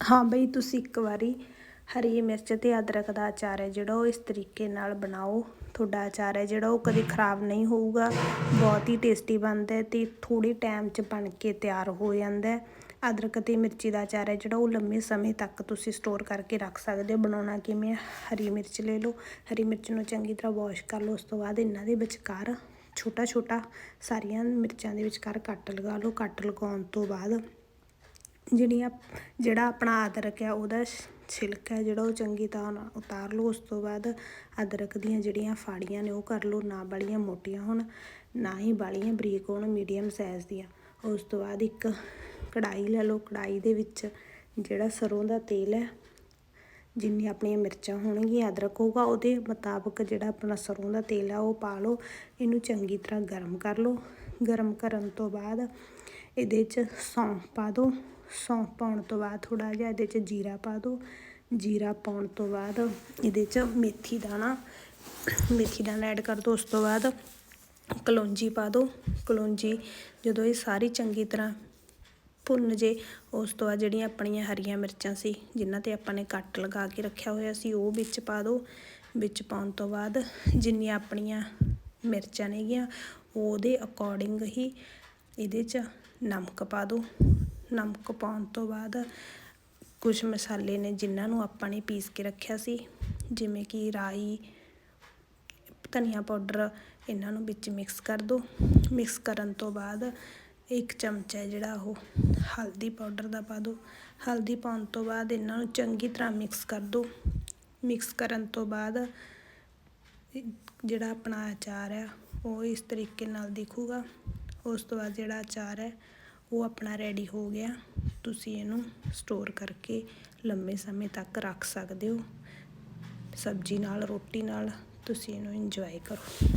ਹਾਂ ਬਈ, ਤੁਸੀਂ ਇੱਕ ਵਾਰੀ ਹਰੀ ਮਿਰਚ ਅਤੇ ਅਦਰਕ ਦਾ ਅਚਾਰ ਹੈ ਜਿਹੜਾ, ਉਹ ਇਸ ਤਰੀਕੇ ਨਾਲ ਬਣਾਓ। ਤੁਹਾਡਾ ਅਚਾਰ ਹੈ ਜਿਹੜਾ, ਉਹ ਕਦੇ ਖਰਾਬ ਨਹੀਂ ਹੋਊਗਾ। ਬਹੁਤ ਹੀ ਟੇਸਟੀ ਬਣਦਾ ਹੈ ਤੇ ਥੋੜੇ ਟਾਈਮ 'ਚ ਬਣ ਕੇ ਤਿਆਰ ਹੋ ਜਾਂਦਾ ਹੈ। ਅਦਰਕ ਅਤੇ ਮਿਰਚੀ ਦਾ ਅਚਾਰ ਹੈ ਜਿਹੜਾ, ਉਹ ਲੰਮੇ ਸਮੇਂ ਤੱਕ ਤੁਸੀਂ ਸਟੋਰ ਕਰਕੇ ਰੱਖ ਸਕਦੇ ਹੋ। ਬਣਾਉਣਾ ਕਿਵੇਂ ਹੈ ਹਰੀ ਮਿਰਚ ਲੈ ਲਓ। ਹਰੀ ਮਿਰਚ ਨੂੰ ਚੰਗੀ ਤਰ੍ਹਾਂ ਵਾਸ਼ ਕਰ ਲਓ। ਉਸ ਤੋਂ ਬਾਅਦ ਇਹਨਾਂ ਦੇ ਵਿਚਕਾਰ ਛੋਟਾ ਛੋਟਾ ਸਾਰੀਆਂ ਮਿਰਚਾਂ ਦੇ ਵਿਚਕਾਰ ਕੱਟ ਲਗਾ ਲਓ। ਕੱਟ ਲਗਾਉਣ ਤੋਂ ਬਾਅਦ ਜਿਹੜੀਆਂ ਜਿਹੜਾ ਆਪਣਾ ਅਦਰਕ ਹੈ ਉਹਦਾ ਛ- ਛਿਲਕਾ ਹੈ, ਜਿਹੜਾ ਉਹ ਚੰਗੀ ਤਰ੍ਹਾਂ ਉਤਾਰ ਲਓ, ਉਸ ਤੋਂ ਬਾਅਦ ਅਦਰਕ ਦੀਆਂ ਜਿਹੜੀਆਂ ਫਾੜੀਆਂ ਨੇ, ਉਹ ਕਰ ਲਓ, ਨਾ ਬਾਲੀਆਂ ਮੋਟੀਆਂ ਹੋਣ, ਨਾ ਹੀ ਬਾਲੀਆਂ ਬਰੀਕ ਹੋਣ, ਮੀਡੀਅਮ ਸਾਈਜ਼ ਦੀਆਂ। ਉਸ ਤੋਂ ਬਾਅਦ ਇੱਕ ਕੜਾਈ ਲੈ ਲਓ ਕੜਾਈ ਦੇ ਵਿੱਚ ਜਿਹੜਾ ਸਰੋਂ ਦਾ ਤੇਲ ਹੈ ਜਿੰਨੀ ਆਪਣੀਆਂ ਮਿਰਚਾਂ ਹੋਣਗੀਆਂ, ਅਦਰਕ ਹੋਊਗਾ, ਉਹਦੇ ਮੁਤਾਬਕ ਜਿਹੜਾ ਆਪਣਾ ਸਰੋਂ ਦਾ ਤੇਲ ਆ, ਉਹ ਪਾ ਲਓ, ਇਹਨੂੰ ਚੰਗੀ ਤਰ੍ਹਾਂ ਗਰਮ ਕਰ ਲਓ। ਗਰਮ ਕਰਨ ਤੋਂ ਬਾਅਦ ਇਹਦੇ 'ਚ ਸੌਂਫ ਪਾ ਦਿਓ ਸੌਂਫ ਪਾਉਣ ਤੋਂ ਬਾਅਦ ਥੋੜਾ ਜਿਹਾ ਇਹਦੇ 'ਚ ਜੀਰਾ ਪਾ ਦਿਓ ਜੀਰਾ ਪਾਉਣ ਤੋਂ ਬਾਅਦ ਇਹਦੇ 'ਚ ਮੇਥੀ ਦਾਣਾ। ਮੇਥੀ ਦਾਣਾ ਐਡ ਕਰ ਦਿਓ ਉਸ ਤੋਂ ਬਾਅਦ ਕਲੌਂਜੀ ਪਾ ਦਿਓ ਕਲੌਂਜੀ ਜਦੋਂ ਇਹ ਸਾਰੀ ਚੰਗੀ ਤਰ੍ਹਾਂ ਭੁੰਨ ਜੇ, ਉਸ ਤੋਂ ਬਾਅਦ ਜਿਹੜੀਆਂ ਆਪਣੀਆਂ ਹਰੀਆਂ ਮਿਰਚਾਂ ਸੀ, ਜਿਨ੍ਹਾਂ ਤੇ ਆਪਾਂ ਨੇ ਕੱਟ ਲਗਾ ਕੇ ਰੱਖਿਆ ਹੋਇਆ ਸੀ, ਉਹ ਵਿੱਚ ਪਾ ਦਿਓ ਵਿੱਚ ਪਾਉਣ ਤੋਂ ਬਾਅਦ ਜਿੰਨੀਆਂ ਆਪਣੀਆਂ ਮਿਰਚਾਂ ਨੇਗੀਆਂ ਉਹਦੇ ਅਕੋਰਡਿੰਗ ਹੀ ਇਹਦੇ 'ਚ ਨਮਕ ਪਾ ਦਿਓ ਨਮਕ ਪਾਉਣ ਤੋਂ ਬਾਅਦ ਕੁਝ ਮਸਾਲੇ ਨੇ ਜਿਨ੍ਹਾਂ ਨੂੰ ਆਪਾਂ ਨੇ ਪੀਸ ਕੇ ਰੱਖਿਆ ਸੀ। ਜਿਵੇਂ ਕਿ ਰਾਈ, ਧਨੀਆ ਪਾਊਡਰ, ਇਹਨਾਂ ਨੂੰ ਵਿੱਚ ਮਿਕਸ ਕਰ ਦਿਓ ਮਿਕਸ ਕਰਨ ਤੋਂ ਬਾਅਦ ਇੱਕ ਚਮਚਾ ਜਿਹੜਾ ਉਹ ਹਲਦੀ ਪਾਊਡਰ ਦਾ ਪਾ ਦਿਓ ਹਲਦੀ ਪਾਉਣ ਤੋਂ ਬਾਅਦ ਇਹਨਾਂ ਨੂੰ ਚੰਗੀ ਤਰ੍ਹਾਂ ਮਿਕਸ ਕਰ ਦਿਓ ਮਿਕਸ ਕਰਨ ਤੋਂ ਬਾਅਦ ਜਿਹੜਾ ਆਪਣਾ ਅਚਾਰ ਆ ਉਹ ਇਸ ਤਰੀਕੇ ਨਾਲ ਦਿਖੂਗਾ। ਉਸ ਤੋਂ ਬਾਅਦ ਜਿਹੜਾ ਅਚਾਰ ਹੈ, ਉਹ ਆਪਣਾ ਰੈਡੀ ਹੋ ਗਿਆ। ਤੁਸੀਂ ਇਹਨੂੰ ਸਟੋਰ ਕਰਕੇ ਲੰਮੇ ਸਮੇਂ ਤੱਕ ਰੱਖ ਸਕਦੇ ਹੋ। ਸਬਜ਼ੀ ਨਾਲ, ਰੋਟੀ ਨਾਲ ਤੁਸੀਂ ਇਹਨੂੰ ਇੰਜੋਏ ਕਰੋ।